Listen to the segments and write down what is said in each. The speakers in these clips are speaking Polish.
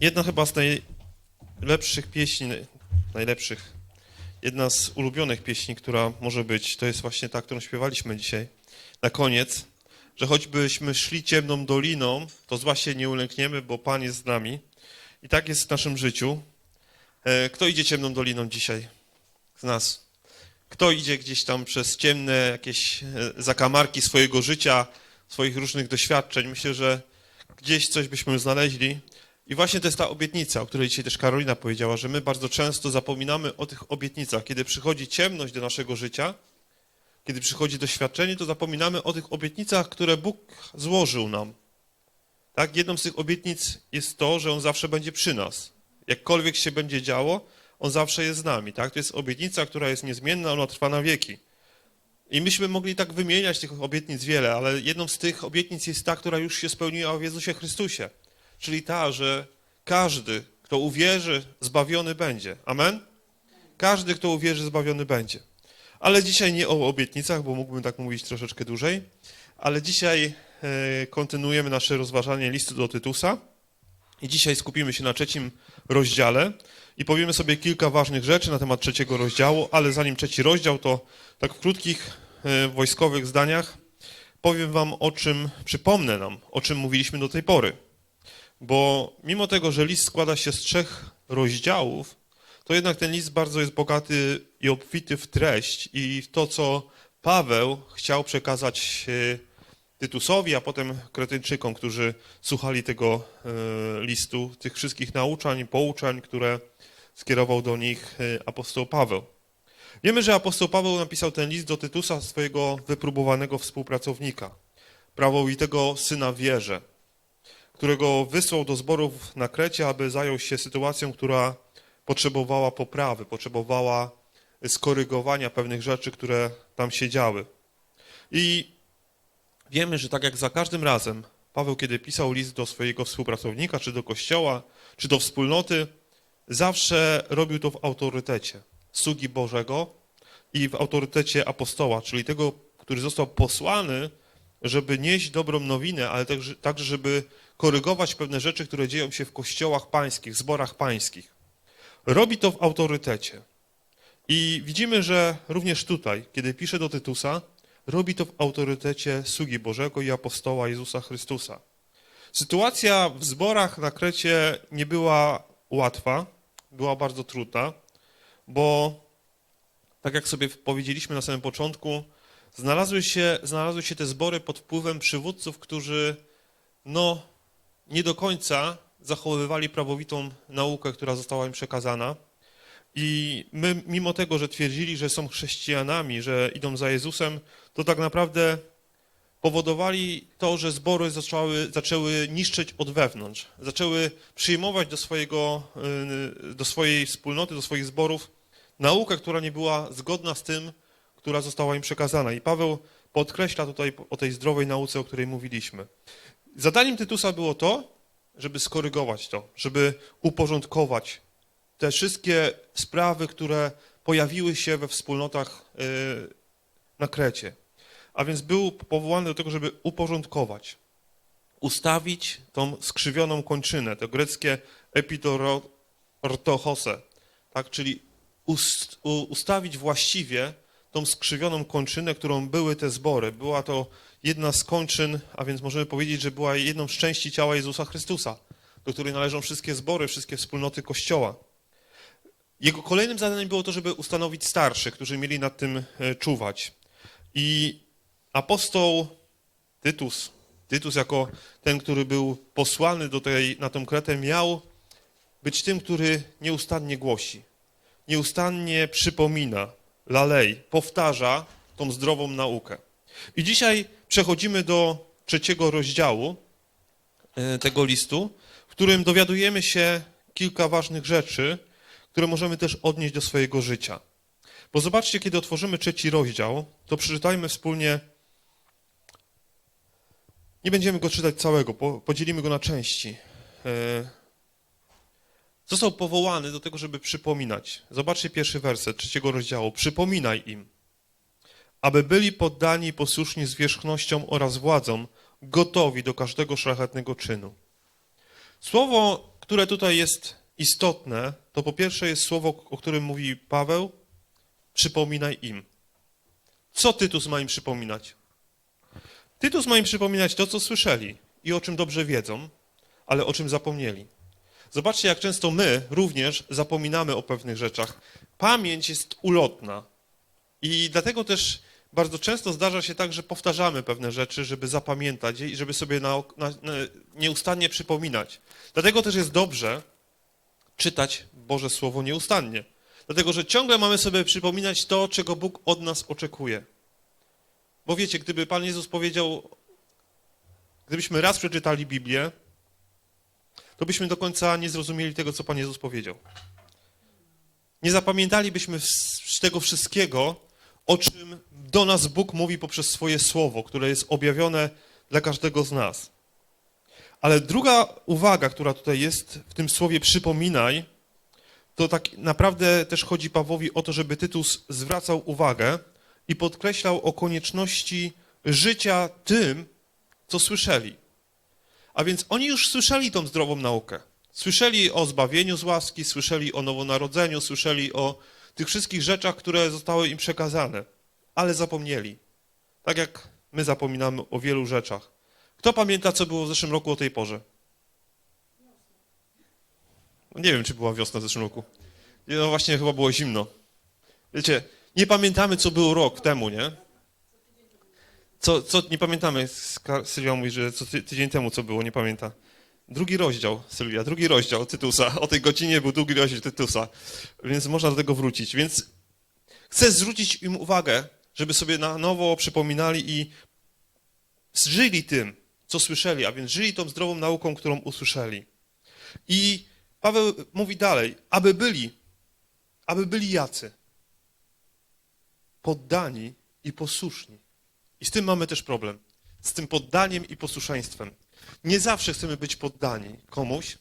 Jedna chyba z najlepszych pieśni, najlepszych, jedna z ulubionych pieśni, która może być, to jest właśnie ta, którą śpiewaliśmy dzisiaj na koniec, że choćbyśmy szli ciemną doliną, to zła się nie ulękniemy, bo Pan jest z nami. I tak jest w naszym życiu. E, Kto idzie ciemną doliną dzisiaj z nas? Kto idzie gdzieś tam przez ciemne jakieś e, zakamarki swojego życia, swoich różnych doświadczeń? Myślę, że gdzieś coś byśmy znaleźli. I właśnie to jest ta obietnica, o której dzisiaj też Karolina powiedziała, że my bardzo często zapominamy o tych obietnicach. Kiedy przychodzi ciemność do naszego życia, kiedy przychodzi doświadczenie, to zapominamy o tych obietnicach, które Bóg złożył nam. Tak? Jedną z tych obietnic jest to, że On zawsze będzie przy nas. Jakkolwiek się będzie działo, On zawsze jest z nami. Tak? To jest obietnica, która jest niezmienna, ona trwa na wieki. I myśmy mogli tak wymieniać tych obietnic wiele, ale jedną z tych obietnic jest ta, która już się spełniła w Jezusie Chrystusie. Czyli ta, że każdy, kto uwierzy, zbawiony będzie. Amen? Każdy, kto uwierzy, zbawiony będzie. Ale dzisiaj nie o obietnicach, bo mógłbym tak mówić troszeczkę dłużej, ale dzisiaj e, kontynuujemy nasze rozważanie listu do Tytusa i dzisiaj skupimy się na trzecim rozdziale i powiemy sobie kilka ważnych rzeczy na temat trzeciego rozdziału, ale zanim trzeci rozdział, to tak w krótkich e, wojskowych zdaniach powiem wam o czym, przypomnę nam, o czym mówiliśmy do tej pory. Bo mimo tego, że list składa się z trzech rozdziałów, to jednak ten list bardzo jest bogaty i obfity w treść i w to, co Paweł chciał przekazać e, Tytusowi, a potem Kretyńczykom, którzy słuchali tego e, listu, tych wszystkich nauczań pouczań, które skierował do nich e, apostoł Paweł. Wiemy, że apostoł Paweł napisał ten list do Tytusa, swojego wypróbowanego współpracownika, prawowitego syna wierze, którego wysłał do zborów na Krecie, aby zajął się sytuacją, która potrzebowała poprawy, potrzebowała skorygowania pewnych rzeczy, które tam się działy. I wiemy, że tak jak za każdym razem Paweł, kiedy pisał list do swojego współpracownika, czy do kościoła, czy do wspólnoty, zawsze robił to w autorytecie sługi Bożego i w autorytecie apostoła, czyli tego, który został posłany, żeby nieść dobrą nowinę, ale także, także żeby korygować pewne rzeczy, które dzieją się w kościołach pańskich, zborach pańskich. Robi to w autorytecie. I widzimy, że również tutaj, kiedy pisze do Tytusa, robi to w autorytecie sługi Bożego i apostoła Jezusa Chrystusa. Sytuacja w zborach na Krecie nie była łatwa, była bardzo trudna, bo tak jak sobie powiedzieliśmy na samym początku, znalazły się, znalazły się te zbory pod wpływem przywódców, którzy no, nie do końca zachowywali prawowitą naukę, która została im przekazana. I my, mimo tego, że twierdzili, że są chrześcijanami, że idą za Jezusem, to tak naprawdę powodowali to, że zbory zaczęły, zaczęły niszczyć od wewnątrz. Zaczęły przyjmować do, swojego, y, do swojej wspólnoty, do swoich zborów naukę, która nie była zgodna z tym, która została im przekazana. I Paweł podkreśla tutaj o tej zdrowej nauce, o której mówiliśmy. Zadaniem Tytusa było to, żeby skorygować to, żeby uporządkować te wszystkie sprawy, które pojawiły się we wspólnotach y, na Krecie. A więc był powołany do tego, żeby uporządkować, ustawić tą skrzywioną kończynę, to greckie epitortochose, tak, czyli ust, ustawić właściwie tą skrzywioną kończynę, którą były te zbory. Była to jedna z kończyn, a więc możemy powiedzieć, że była jedną z części ciała Jezusa Chrystusa, do której należą wszystkie zbory, wszystkie wspólnoty Kościoła. Jego kolejnym zadaniem było to, żeby ustanowić starszych, którzy mieli nad tym e, czuwać. I apostoł Tytus, Tytus jako ten, który był posłany do tej, na tą Kretę, miał być tym, który nieustannie głosi, nieustannie przypomina, lalej, powtarza tą zdrową naukę. I dzisiaj przechodzimy do trzeciego rozdziału e, tego listu, w którym dowiadujemy się kilka ważnych rzeczy, które możemy też odnieść do swojego życia. Bo zobaczcie, kiedy otworzymy trzeci rozdział, to przeczytajmy wspólnie. Nie będziemy go czytać całego, podzielimy go na części. Został powołany do tego, żeby przypominać. Zobaczcie pierwszy werset trzeciego rozdziału. Przypominaj im, aby byli poddani i posłuszni zwierzchnością oraz władzą, gotowi do każdego szlachetnego czynu. Słowo, które tutaj jest istotne, to po pierwsze jest słowo, o którym mówi Paweł, przypominaj im. Co Tytus ma im przypominać? Tytus ma im przypominać to, co słyszeli i o czym dobrze wiedzą, ale o czym zapomnieli. Zobaczcie, jak często my również zapominamy o pewnych rzeczach. Pamięć jest ulotna i dlatego też bardzo często zdarza się tak, że powtarzamy pewne rzeczy, żeby zapamiętać je i żeby sobie na, na, nieustannie przypominać. Dlatego też jest dobrze czytać Boże Słowo nieustannie. Dlatego, że ciągle mamy sobie przypominać to, czego Bóg od nas oczekuje. Bo wiecie, gdyby Pan Jezus powiedział, gdybyśmy raz przeczytali Biblię, to byśmy do końca nie zrozumieli tego, co Pan Jezus powiedział. Nie zapamiętalibyśmy z tego wszystkiego, o czym do nas Bóg mówi poprzez swoje słowo, które jest objawione dla każdego z nas. Ale druga uwaga, która tutaj jest w tym słowie przypominaj, to tak naprawdę też chodzi Pawłowi o to, żeby Tytus zwracał uwagę i podkreślał o konieczności życia tym, co słyszeli. A więc oni już słyszeli tą zdrową naukę. Słyszeli o zbawieniu z łaski, słyszeli o nowonarodzeniu, słyszeli o tych wszystkich rzeczach, które zostały im przekazane, ale zapomnieli. Tak jak my zapominamy o wielu rzeczach. Kto pamięta, co było w zeszłym roku o tej porze? No nie wiem, czy była wiosna w zeszłym roku. No właśnie, chyba było zimno. Wiecie, nie pamiętamy, co było rok temu, nie? Co, co nie pamiętamy, Sylwia mówi, że co ty, tydzień temu co było, nie pamięta. Drugi rozdział, Sylwia, drugi rozdział Tytusa. O tej godzinie był drugi rozdział Tytusa, więc można do tego wrócić. Więc chcę zwrócić im uwagę, żeby sobie na nowo przypominali i żyli tym, co słyszeli, a więc żyli tą zdrową nauką, którą usłyszeli. I Paweł mówi dalej, aby byli, aby byli jacy? Poddani i posłuszni. I z tym mamy też problem. Z tym poddaniem i posłuszeństwem. Nie zawsze chcemy być poddani komuś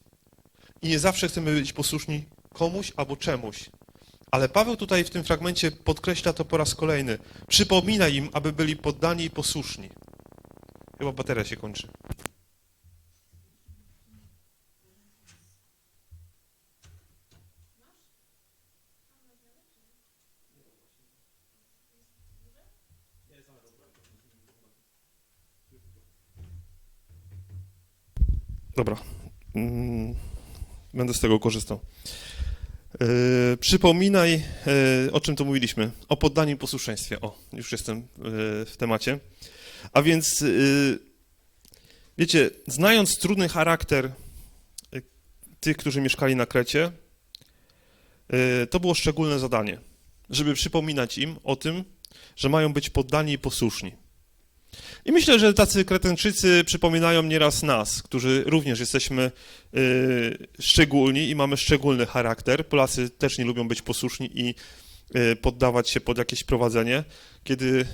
i nie zawsze chcemy być posłuszni komuś albo czemuś. Ale Paweł tutaj w tym fragmencie podkreśla to po raz kolejny. Przypomina im, aby byli poddani i posłuszni. Chyba bateria się kończy. Dobra. Mm, Będę z tego korzystał. Yy, przypominaj, yy, o czym tu mówiliśmy. O poddaniu posłuszeństwie. O, już jestem yy, w temacie. A więc, wiecie, znając trudny charakter tych, którzy mieszkali na Krecie, to było szczególne zadanie, żeby przypominać im o tym, że mają być poddani i posłuszni. I myślę, że tacy Kretenczycy przypominają nieraz nas, którzy również jesteśmy y, szczególni i mamy szczególny charakter. Polacy też nie lubią być posłuszni i y, poddawać się pod jakieś prowadzenie. Kiedy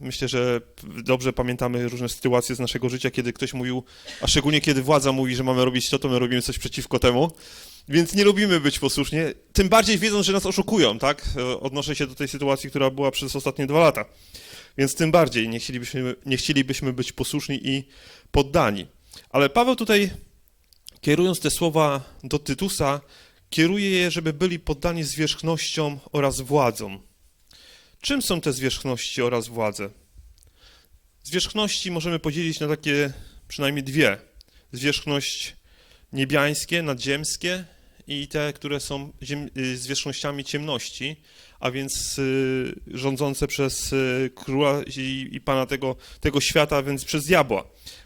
myślę, że dobrze pamiętamy różne sytuacje z naszego życia, kiedy ktoś mówił, a szczególnie kiedy władza mówi, że mamy robić to, to my robimy coś przeciwko temu. Więc nie lubimy być posłuszni, tym bardziej wiedząc, że nas oszukują, tak? Odnoszę się do tej sytuacji, która była przez ostatnie dwa lata. Więc tym bardziej nie chcielibyśmy, nie chcielibyśmy być posłuszni i poddani. Ale Paweł tutaj, kierując te słowa do Tytusa, kieruje je, żeby byli poddani zwierzchnościom oraz władzom. Czym są te zwierzchności oraz władze? Zwierzchności możemy podzielić na takie przynajmniej dwie. Zwierzchność niebiańskie, nadziemskie i te, które są ziem, y, zwierzchnościami ciemności, a więc y, rządzące przez y, króla i, i pana tego, tego świata, a więc przez diabła.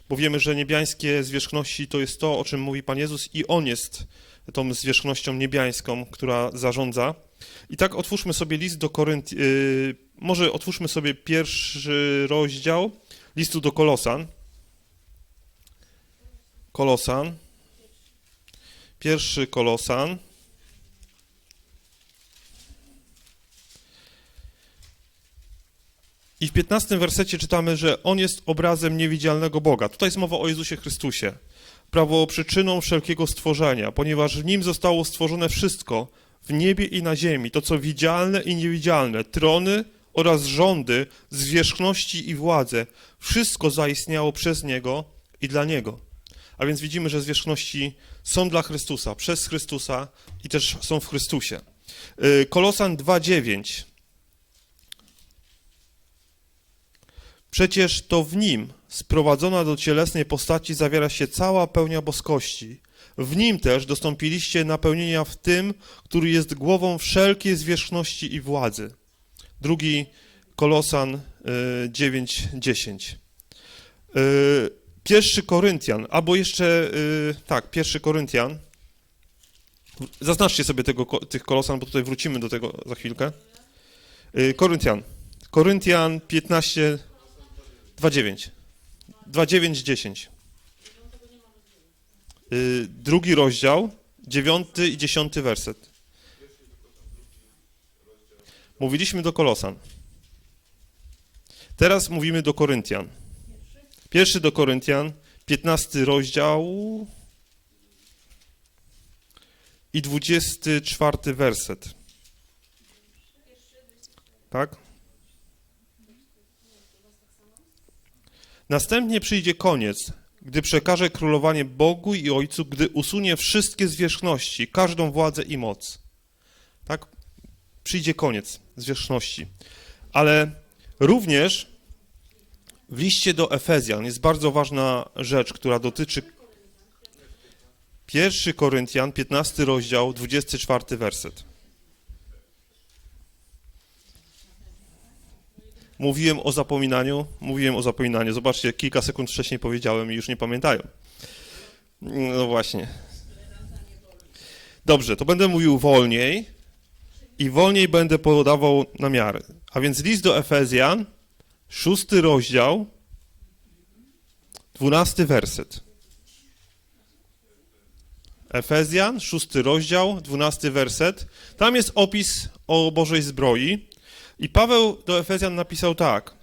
Bo wiemy, że niebiańskie zwierzchności to jest to, o czym mówi Pan Jezus i On jest tą zwierzchnością niebiańską, która zarządza. I tak otwórzmy sobie list do Korynt... może otwórzmy sobie pierwszy rozdział listu do Kolosan. Kolosan. Pierwszy Kolosan. I w 15 wersecie czytamy, że On jest obrazem niewidzialnego Boga. Tutaj jest mowa o Jezusie Chrystusie. Prawo przyczyną wszelkiego stworzenia, ponieważ w Nim zostało stworzone wszystko, w niebie i na ziemi, to co widzialne i niewidzialne, trony oraz rządy, zwierzchności i władze. Wszystko zaistniało przez Niego i dla Niego. A więc widzimy, że zwierzchności są dla Chrystusa, przez Chrystusa i też są w Chrystusie. Y, Kolosan 2:9. Przecież to w nim, sprowadzona do cielesnej postaci, zawiera się cała pełnia boskości. W nim też dostąpiliście napełnienia w tym, który jest głową wszelkiej zwierzchności i władzy. Drugi Kolosan y, 9:10. Pierwszy Koryntian, albo jeszcze, y, tak, pierwszy Koryntian. Zaznaczcie sobie tego, tych Kolosan, bo tutaj wrócimy do tego za chwilkę. Y, Koryntian. Koryntian 15, 2,9. 2,9, 10. Y, Drugi rozdział, dziewiąty i dziesiąty werset. Mówiliśmy do Kolosan. Teraz mówimy do Koryntian. Pierwszy do Koryntian, 15 rozdział i 24 werset. Tak? Następnie przyjdzie koniec, gdy przekaże królowanie Bogu i Ojcu, gdy usunie wszystkie zwierzchności, każdą władzę i moc. Tak? Przyjdzie koniec zwierzchności. Ale również w liście do Efezjan jest bardzo ważna rzecz, która dotyczy 1 Koryntian, 15 rozdział, 24 werset. Mówiłem o zapominaniu, mówiłem o zapominaniu. Zobaczcie, kilka sekund wcześniej powiedziałem i już nie pamiętają. No właśnie. Dobrze, to będę mówił wolniej i wolniej będę podawał namiary. A więc list do Efezjan, szósty rozdział, dwunasty werset. Efezjan, szósty rozdział, dwunasty werset. Tam jest opis o Bożej zbroi. I Paweł do Efezjan napisał tak.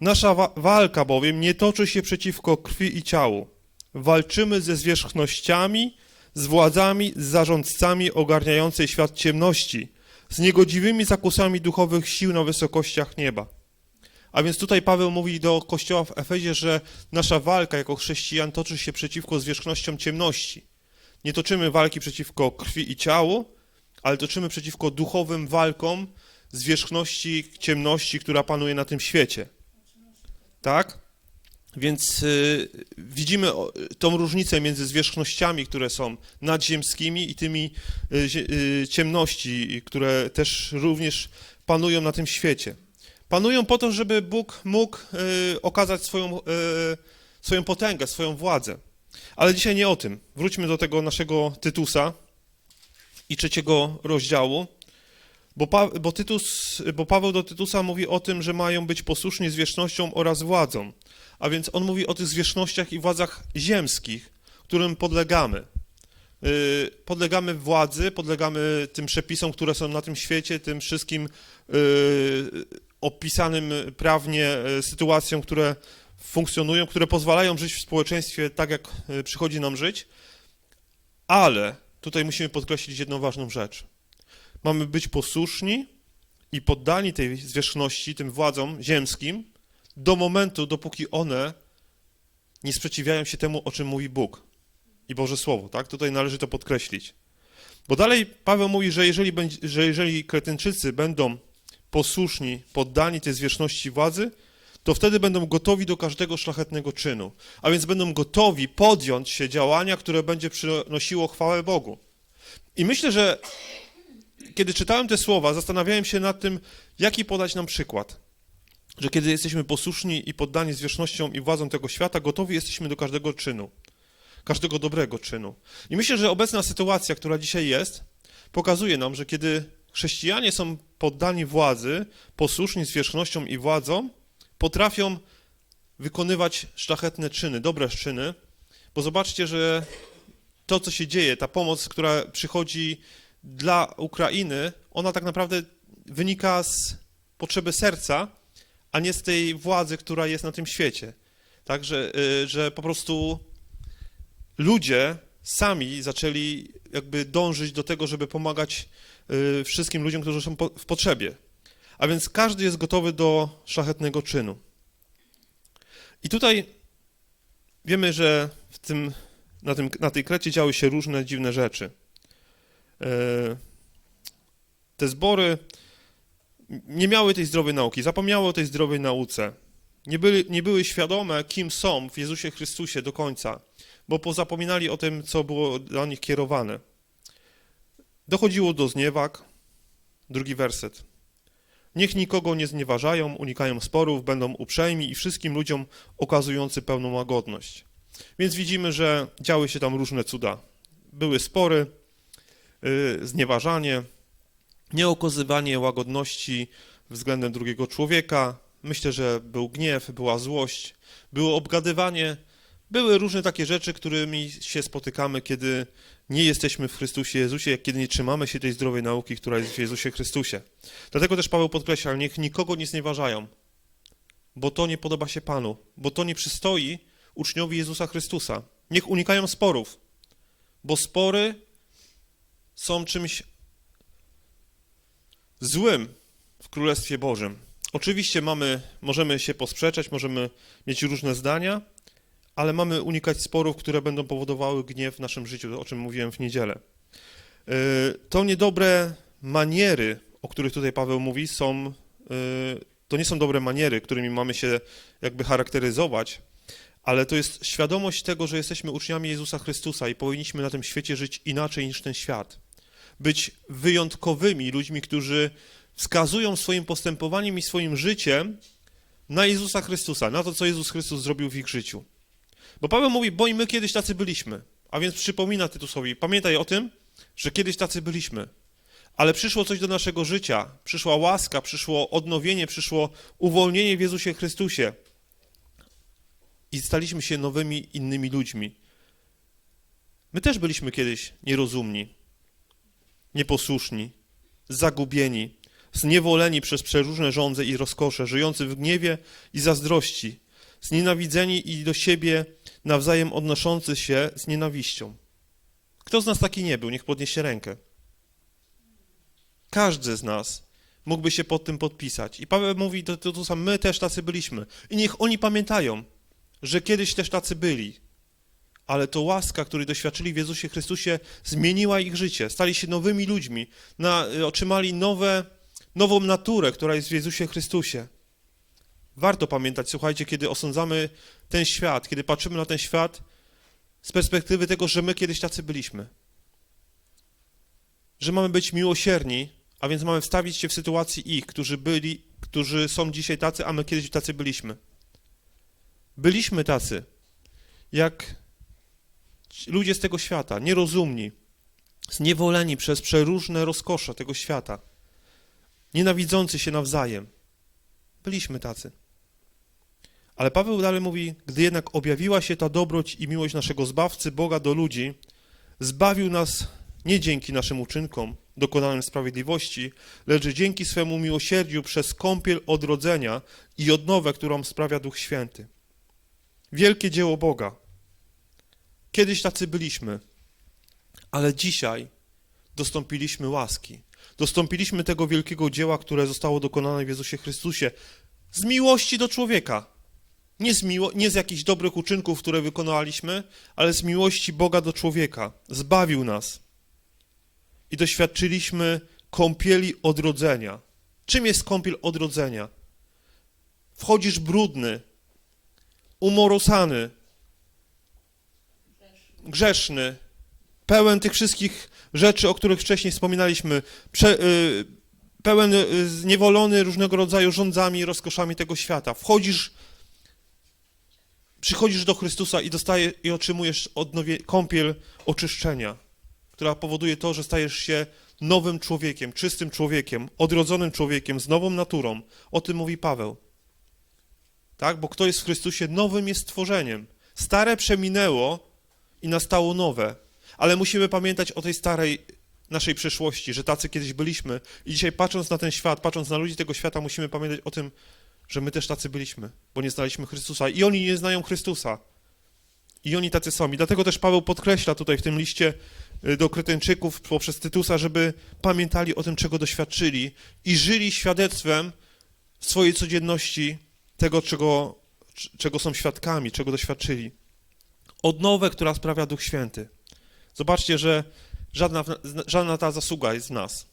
Nasza wa- walka bowiem nie toczy się przeciwko krwi i ciału. Walczymy ze zwierzchnościami, z władzami, z zarządcami ogarniającej świat ciemności, z niegodziwymi zakusami duchowych sił na wysokościach nieba. A więc tutaj Paweł mówi do kościoła w Efezie, że nasza walka jako chrześcijan toczy się przeciwko zwierzchnościom ciemności. Nie toczymy walki przeciwko krwi i ciału, ale toczymy przeciwko duchowym walkom zwierzchności ciemności, która panuje na tym świecie. Tak? Więc y, widzimy tą różnicę między zwierzchnościami, które są nadziemskimi i tymi y, y, ciemności, które też również panują na tym świecie. Panują po to, żeby Bóg mógł y, okazać swoją, y, swoją potęgę, swoją władzę. Ale dzisiaj nie o tym. Wróćmy do tego naszego Tytusa i trzeciego rozdziału. Bo, pa, bo, Tytus, bo Paweł do Tytusa mówi o tym, że mają być posłuszni zwierzchnościom oraz władzom. A więc on mówi o tych zwierzchnościach i władzach ziemskich, którym podlegamy. Yy, Podlegamy władzy, podlegamy tym przepisom, które są na tym świecie, tym wszystkim yy, opisanym prawnie yy, sytuacjom, które funkcjonują, które pozwalają żyć w społeczeństwie tak, jak yy, przychodzi nam żyć. Ale tutaj musimy podkreślić jedną ważną rzecz. Mamy być posłuszni i poddani tej zwierzchności, tym władzom ziemskim, do momentu, dopóki one nie sprzeciwiają się temu, o czym mówi Bóg i Boże Słowo, tak? Tutaj należy to podkreślić. Bo dalej Paweł mówi, że jeżeli, że jeżeli Kretyńczycy będą posłuszni, poddani tej zwierzchności władzy, to wtedy będą gotowi do każdego szlachetnego czynu. A więc będą gotowi podjąć się działania, które będzie przynosiło chwałę Bogu. I myślę, że kiedy czytałem te słowa, zastanawiałem się nad tym, jaki podać nam przykład. Że kiedy jesteśmy posłuszni i poddani zwierzchnościom i władzom tego świata, gotowi jesteśmy do każdego czynu, każdego dobrego czynu. I myślę, że obecna sytuacja, która dzisiaj jest, pokazuje nam, że kiedy chrześcijanie są poddani władzy, posłuszni zwierzchnościom i władzom, potrafią wykonywać szlachetne czyny, dobre czyny, bo zobaczcie, że to, co się dzieje, ta pomoc, która przychodzi dla Ukrainy, ona tak naprawdę wynika z potrzeby serca, a nie z tej władzy, która jest na tym świecie. Także, y, że po prostu ludzie sami zaczęli jakby dążyć do tego, żeby pomagać wszystkim ludziom, którzy są w potrzebie. A więc każdy jest gotowy do szlachetnego czynu. I tutaj wiemy, że w tym na, tym, na tej Krecie działy się różne dziwne rzeczy. E, Te zbory nie miały tej zdrowej nauki, zapomniały o tej zdrowej nauce. Nie, byli, nie były świadome, kim są w Jezusie Chrystusie do końca, bo pozapominali o tym, co było dla nich kierowane. Dochodziło do zniewag. Drugi werset. Niech nikogo nie znieważają, unikają sporów, będą uprzejmi i wszystkim ludziom okazujący pełną łagodność. Więc widzimy, że działy się tam różne cuda. Były spory, yy, znieważanie, nieokazywanie łagodności względem drugiego człowieka. Myślę, że był gniew, była złość, było obgadywanie. Były różne takie rzeczy, którymi się spotykamy, kiedy nie jesteśmy w Chrystusie Jezusie, kiedy nie trzymamy się tej zdrowej nauki, która jest w Jezusie Chrystusie. Dlatego też Paweł podkreśla, niech nikogo nie znieważają, bo to nie podoba się Panu, bo to nie przystoi uczniowi Jezusa Chrystusa. Niech unikają sporów, bo spory są czymś złym w Królestwie Bożym. Oczywiście mamy, możemy się posprzeczać, możemy mieć różne zdania, ale mamy unikać sporów, które będą powodowały gniew w naszym życiu, o czym mówiłem w niedzielę. Yy, To niedobre maniery, o których tutaj Paweł mówi, są, yy, to nie są dobre maniery, którymi mamy się jakby charakteryzować, ale to jest świadomość tego, że jesteśmy uczniami Jezusa Chrystusa i powinniśmy na tym świecie żyć inaczej niż ten świat. Być wyjątkowymi ludźmi, którzy wskazują swoim postępowaniem i swoim życiem na Jezusa Chrystusa, na to, co Jezus Chrystus zrobił w ich życiu. Bo Paweł mówi, bo i my kiedyś tacy byliśmy. A więc przypomina Tytusowi, pamiętaj o tym, że kiedyś tacy byliśmy. Ale przyszło coś do naszego życia, przyszła łaska, przyszło odnowienie, przyszło uwolnienie w Jezusie Chrystusie. I staliśmy się nowymi, innymi ludźmi. My też byliśmy kiedyś nierozumni, nieposłuszni, zagubieni, zniewoleni przez przeróżne żądze i rozkosze, żyjący w gniewie i zazdrości, znienawidzeni i do siebie nawzajem odnoszący się z nienawiścią. Kto z nas taki nie był? Niech podniesie rękę. Każdy z nas mógłby się pod tym podpisać. I Paweł mówi do Tytusa, my też tacy byliśmy. I niech oni pamiętają, że kiedyś też tacy byli. Ale to łaska, której doświadczyli w Jezusie Chrystusie, zmieniła ich życie. Stali się nowymi ludźmi. Na, otrzymali nowe, nową naturę, która jest w Jezusie Chrystusie. Warto pamiętać, słuchajcie, kiedy osądzamy ten świat, kiedy patrzymy na ten świat z perspektywy tego, że my kiedyś tacy byliśmy. Że mamy być miłosierni, a więc mamy wstawić się w sytuacji ich, którzy byli, którzy są dzisiaj tacy, a my kiedyś tacy byliśmy. Byliśmy tacy, jak ludzie z tego świata, nierozumni, zniewoleni przez przeróżne rozkosze tego świata, nienawidzący się nawzajem. Byliśmy tacy. Ale Paweł dalej mówi, gdy jednak objawiła się ta dobroć i miłość naszego Zbawcy, Boga do ludzi, zbawił nas nie dzięki naszym uczynkom dokonanym sprawiedliwości, lecz dzięki swemu miłosierdziu przez kąpiel odrodzenia i odnowę, którą sprawia Duch Święty. Wielkie dzieło Boga. Kiedyś tacy byliśmy, ale dzisiaj dostąpiliśmy łaski. Dostąpiliśmy tego wielkiego dzieła, które zostało dokonane w Jezusie Chrystusie z miłości do człowieka. Nie z, miło, nie z jakichś dobrych uczynków, które wykonaliśmy, ale z miłości Boga do człowieka. Zbawił nas. I doświadczyliśmy kąpieli odrodzenia. Czym jest kąpiel odrodzenia? Wchodzisz brudny, umorusany, grzeszny, pełen tych wszystkich rzeczy, o których wcześniej wspominaliśmy, prze, y, pełen y, zniewolony różnego rodzaju rządzami i rozkoszami tego świata. Wchodzisz, przychodzisz do Chrystusa i i otrzymujesz odnowie, kąpiel oczyszczenia, która powoduje to, że stajesz się nowym człowiekiem, czystym człowiekiem, odrodzonym człowiekiem, z nową naturą. O tym mówi Paweł. Tak? Bo kto jest w Chrystusie, nowym jest stworzeniem. Stare przeminęło i nastało nowe. Ale musimy pamiętać o tej starej naszej przeszłości, że tacy kiedyś byliśmy. I dzisiaj patrząc na ten świat, patrząc na ludzi tego świata, musimy pamiętać o tym, że my też tacy byliśmy, bo nie znaliśmy Chrystusa. I oni nie znają Chrystusa. I oni tacy są. I dlatego też Paweł podkreśla tutaj w tym liście y, do Kretyńczyków poprzez Tytusa, żeby pamiętali o tym, czego doświadczyli i żyli świadectwem swojej codzienności tego, czego, czego są świadkami, czego doświadczyli. odnowę, która sprawia Duch Święty. Zobaczcie, że żadna, żadna ta zasługa jest w nas.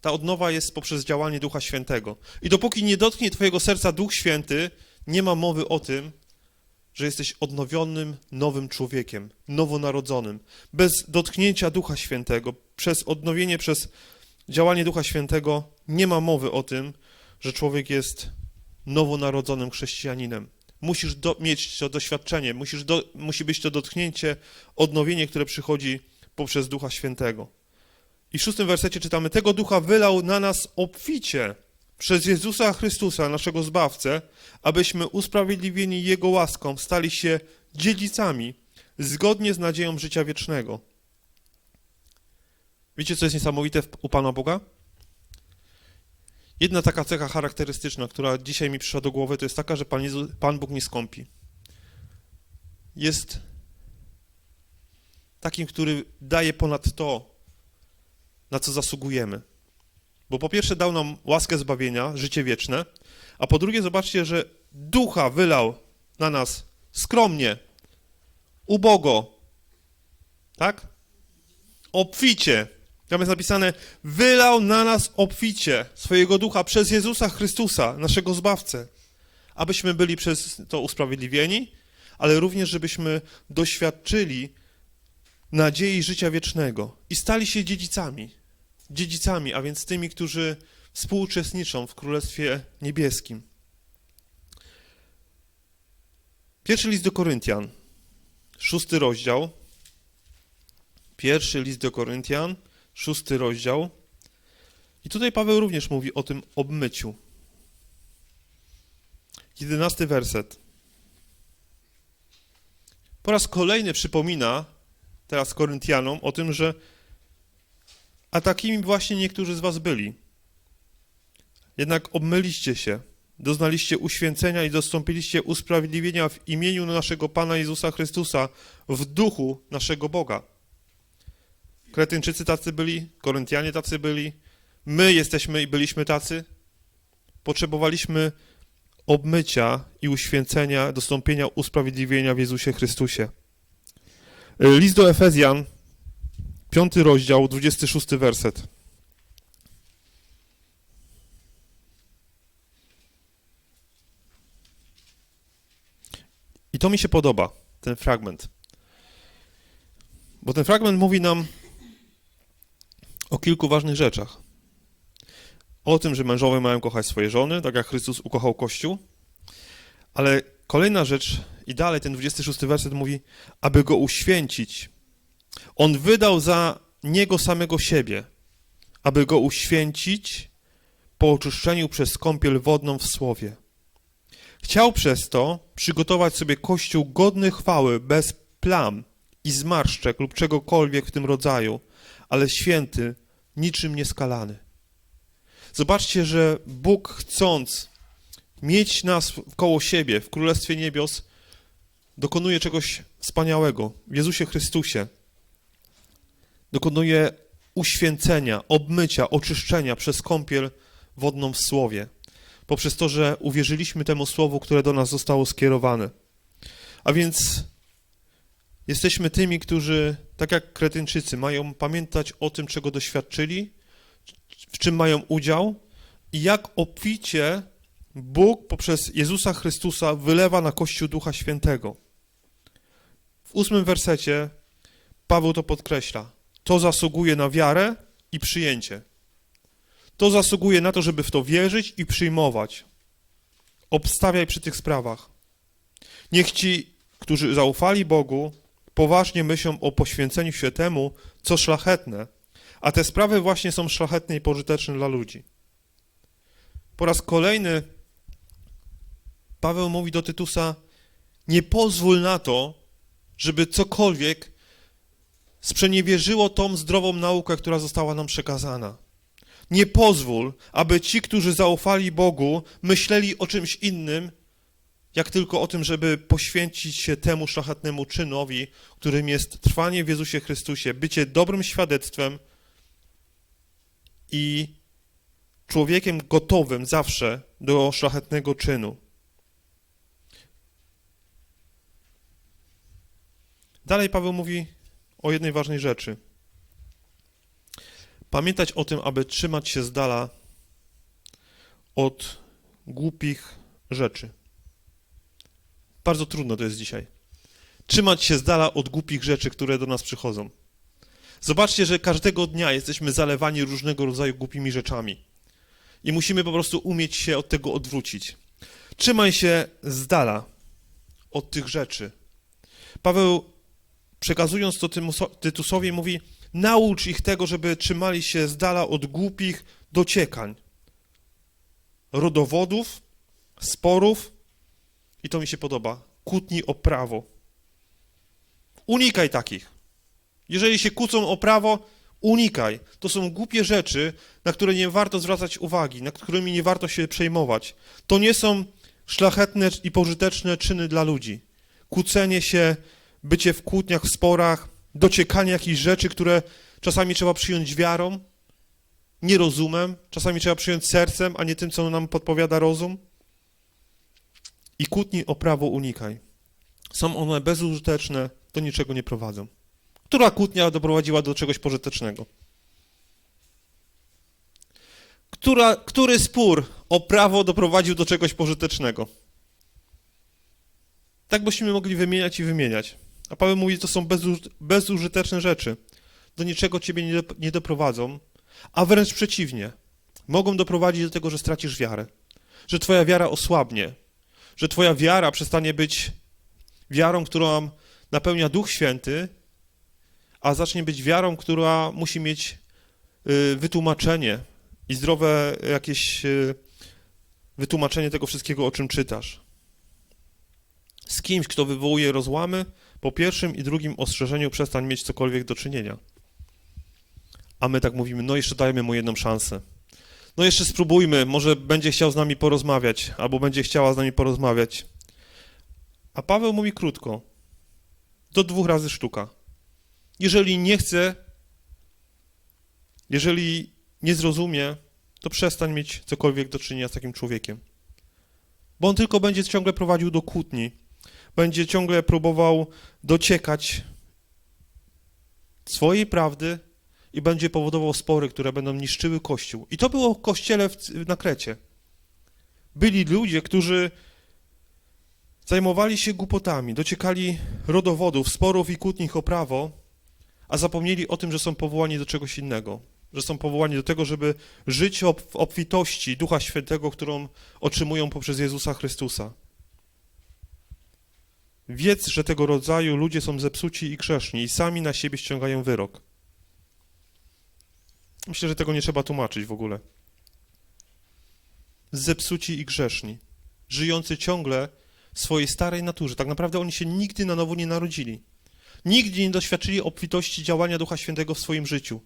Ta odnowa jest poprzez działanie Ducha Świętego. I dopóki nie dotknie Twojego serca Duch Święty, nie ma mowy o tym, że jesteś odnowionym, nowym człowiekiem, nowonarodzonym. Bez dotknięcia Ducha Świętego, przez odnowienie, przez działanie Ducha Świętego, nie ma mowy o tym, że człowiek jest nowonarodzonym chrześcijaninem. Musisz do, mieć to doświadczenie, musisz do, musi być to dotknięcie, odnowienie, które przychodzi poprzez Ducha Świętego. I w szóstym wersecie czytamy: Tego ducha wylał na nas obficie przez Jezusa Chrystusa, naszego zbawcę, abyśmy usprawiedliwieni Jego łaską stali się dziedzicami zgodnie z nadzieją życia wiecznego. Wiecie, co jest niesamowite u Pana Boga? Jedna taka cecha charakterystyczna, która dzisiaj mi przyszła do głowy, to jest taka, że Pan, Jezu, Pan Bóg nie skąpi. Jest takim, który daje ponad to, na co zasługujemy. Bo po pierwsze dał nam łaskę zbawienia, życie wieczne, a po drugie zobaczcie, że ducha wylał na nas skromnie, ubogo, tak? Obficie. Tam jest napisane, wylał na nas obficie swojego ducha przez Jezusa Chrystusa, naszego Zbawcę, abyśmy byli przez to usprawiedliwieni, ale również, żebyśmy doświadczyli nadziei życia wiecznego i stali się dziedzicami. Dziedzicami, a więc tymi, którzy współuczestniczą w Królestwie Niebieskim. Pierwszy list do Koryntian, szósty rozdział. Pierwszy list do Koryntian, szósty rozdział. I tutaj Paweł również mówi o tym obmyciu. Jedenasty werset. Po raz kolejny przypomina teraz Koryntianom o tym, że a takimi właśnie niektórzy z was byli. Jednak obmyliście się, doznaliście uświęcenia i dostąpiliście usprawiedliwienia w imieniu naszego Pana Jezusa Chrystusa, w duchu naszego Boga. Kretyńczycy tacy byli, Koryntianie tacy byli, my jesteśmy i byliśmy tacy. Potrzebowaliśmy obmycia i uświęcenia, dostąpienia usprawiedliwienia w Jezusie Chrystusie. List do Efezjan, piąty rozdział, 26 werset. I to mi się podoba, ten fragment. Bo ten fragment mówi nam o kilku ważnych rzeczach. O tym, że mężowie mają kochać swoje żony, tak jak Chrystus ukochał Kościół. Ale kolejna rzecz, i dalej ten 26 werset mówi, aby go uświęcić. On wydał za niego samego siebie, aby go uświęcić po oczyszczeniu przez kąpiel wodną w słowie. Chciał przez to przygotować sobie kościół godny chwały, bez plam i zmarszczek lub czegokolwiek w tym rodzaju, ale święty, niczym nieskalany. Zobaczcie, że Bóg chcąc mieć nas koło siebie w Królestwie Niebios, dokonuje czegoś wspaniałego w Jezusie Chrystusie. Dokonuje uświęcenia, obmycia, oczyszczenia przez kąpiel wodną w Słowie. Poprzez to, że uwierzyliśmy temu Słowu, które do nas zostało skierowane. A więc jesteśmy tymi, którzy, tak jak Kretyńczycy, mają pamiętać o tym, czego doświadczyli, w czym mają udział i jak obficie Bóg poprzez Jezusa Chrystusa wylewa na Kościół Ducha Świętego. W ósmym wersecie Paweł to podkreśla. To zasługuje na wiarę i przyjęcie. To zasługuje na to, żeby w to wierzyć i przyjmować. Obstawiaj przy tych sprawach. Niech ci, którzy zaufali Bogu, poważnie myślą o poświęceniu się temu, co szlachetne, a te sprawy właśnie są szlachetne i pożyteczne dla ludzi. Po raz kolejny Paweł mówi do Tytusa: Nie pozwól na to, żeby cokolwiek sprzeniewierzyło tą zdrową naukę, która została nam przekazana. Nie pozwól, aby ci, którzy zaufali Bogu, myśleli o czymś innym, jak tylko o tym, żeby poświęcić się temu szlachetnemu czynowi, którym jest trwanie w Jezusie Chrystusie, bycie dobrym świadectwem i człowiekiem gotowym zawsze do szlachetnego czynu. Dalej Paweł mówi o jednej ważnej rzeczy. Pamiętać o tym, aby trzymać się z dala od głupich rzeczy. Bardzo trudno to jest dzisiaj. Trzymać się z dala od głupich rzeczy, które do nas przychodzą. Zobaczcie, że każdego dnia jesteśmy zalewani różnego rodzaju głupimi rzeczami. I musimy po prostu umieć się od tego odwrócić. Trzymaj się z dala od tych rzeczy. Paweł, przekazując to Tytusowi, mówi: naucz ich tego, żeby trzymali się z dala od głupich dociekań, rodowodów, sporów i to mi się podoba kłótni o prawo. Unikaj takich. Jeżeli się kłócą o prawo, unikaj. To są głupie rzeczy, na które nie warto zwracać uwagi, nad którymi nie warto się przejmować. To nie są szlachetne i pożyteczne czyny dla ludzi. Kłócenie się, bycie w kłótniach, w sporach, dociekanie jakichś rzeczy, które czasami trzeba przyjąć wiarą, nie rozumem, czasami trzeba przyjąć sercem, a nie tym, co nam podpowiada rozum. I kłótni o prawo unikaj. Są one bezużyteczne, do niczego nie prowadzą. Która kłótnia doprowadziła do czegoś pożytecznego? Która, który spór o prawo doprowadził do czegoś pożytecznego? Tak byśmy mogli wymieniać i wymieniać. A Paweł mówi, to są bezuż- bezużyteczne rzeczy. Do niczego ciebie nie doprowadzą, a wręcz przeciwnie. Mogą doprowadzić do tego, że stracisz wiarę, że twoja wiara osłabnie, że twoja wiara przestanie być wiarą, którą napełnia Duch Święty, a zacznie być wiarą, która musi mieć y, wytłumaczenie i zdrowe jakieś y, wytłumaczenie tego wszystkiego, o czym czytasz. Z kimś, kto wywołuje rozłamy, po pierwszym i drugim ostrzeżeniu przestań mieć cokolwiek do czynienia. A my tak mówimy, no jeszcze dajmy mu jedną szansę. No jeszcze spróbujmy, może będzie chciał z nami porozmawiać, albo będzie chciała z nami porozmawiać. A Paweł mówi krótko, do dwóch razy sztuka. Jeżeli nie chce, jeżeli nie zrozumie, to przestań mieć cokolwiek do czynienia z takim człowiekiem. Bo on tylko będzie ciągle prowadził do kłótni, będzie ciągle próbował dociekać swojej prawdy i będzie powodował spory, które będą niszczyły Kościół. I to było w Kościele w, na Krecie. Byli ludzie, którzy zajmowali się głupotami, dociekali rodowodów, sporów i kłótni o prawo, a zapomnieli o tym, że są powołani do czegoś innego, że są powołani do tego, żeby żyć w obfitości Ducha Świętego, którą otrzymują poprzez Jezusa Chrystusa. Wiedz, że tego rodzaju ludzie są zepsuci i grzeszni i sami na siebie ściągają wyrok. Myślę, że tego nie trzeba tłumaczyć w ogóle. Zepsuci i grzeszni, żyjący ciągle w swojej starej naturze. Tak naprawdę oni się nigdy na nowo nie narodzili. Nigdy nie doświadczyli obfitości działania Ducha Świętego w swoim życiu.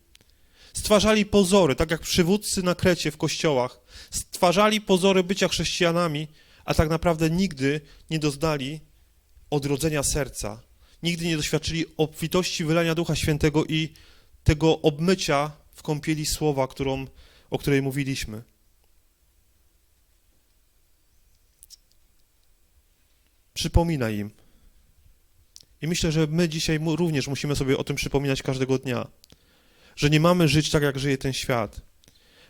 Stwarzali pozory, tak jak przywódcy na Krecie w kościołach. Stwarzali pozory bycia chrześcijanami, a tak naprawdę nigdy nie doznali odrodzenia serca. Nigdy nie doświadczyli obfitości wylania Ducha Świętego i tego obmycia w kąpieli słowa, którą, o której mówiliśmy. Przypominaj im. I myślę, że my dzisiaj również musimy sobie o tym przypominać każdego dnia, że nie mamy żyć tak, jak żyje ten świat,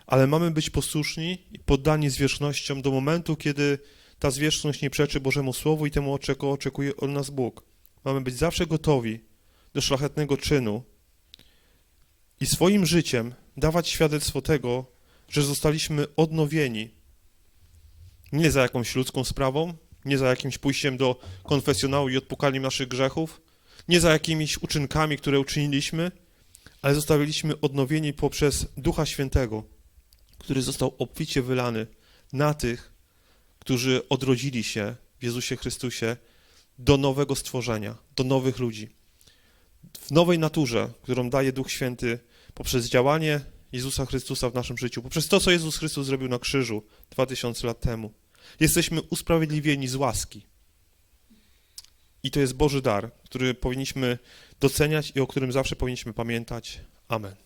ale mamy być posłuszni i poddani zwierzchnościom do momentu, kiedy ta zwierzchność nie przeczy Bożemu Słowu i temu, czego oczekuje od nas Bóg. Mamy być zawsze gotowi do szlachetnego czynu i swoim życiem dawać świadectwo tego, że zostaliśmy odnowieni nie za jakąś ludzką sprawą, nie za jakimś pójściem do konfesjonału i odpukaniem naszych grzechów, nie za jakimiś uczynkami, które uczyniliśmy, ale zostaliśmy odnowieni poprzez Ducha Świętego, który został obficie wylany na tych, którzy odrodzili się w Jezusie Chrystusie do nowego stworzenia, do nowych ludzi. W nowej naturze, którą daje Duch Święty poprzez działanie Jezusa Chrystusa w naszym życiu, poprzez to, co Jezus Chrystus zrobił na krzyżu 2000 lat temu. Jesteśmy usprawiedliwieni z łaski. I to jest Boży dar, który powinniśmy doceniać i o którym zawsze powinniśmy pamiętać. Amen.